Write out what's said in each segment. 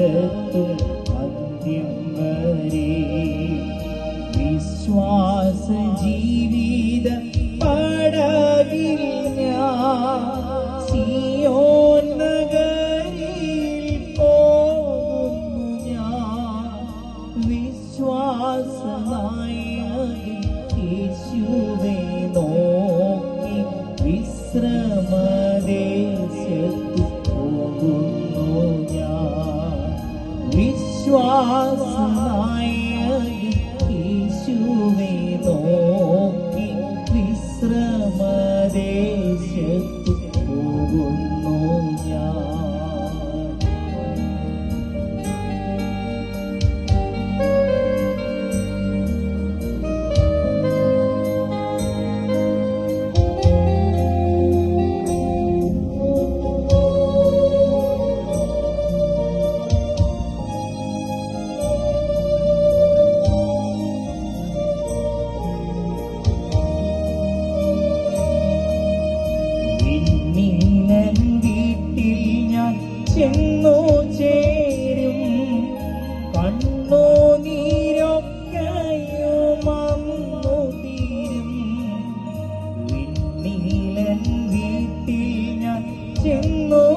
നടത്തും അന്ത്യം വരെ. വിശ്വാസ ജീവിത നായകൻ യേശുവെ നോക്കി വിശ്രമദേശത്തു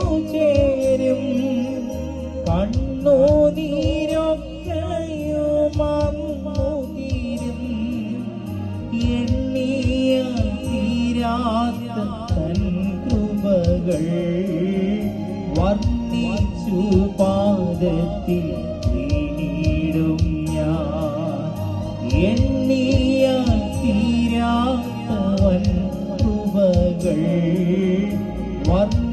ചേരും. കണ്ണു നീരൊക്കെയുമന്നു തീരും. എണ്ണിയ തീരാത്ത തൻ കൃപകൾ വർണിച്ചു പാദത്തിൽ വീണിടും ഞാൻ. എണ്ണിയ തീരാത്ത വൻ കൃപകൾ വർണ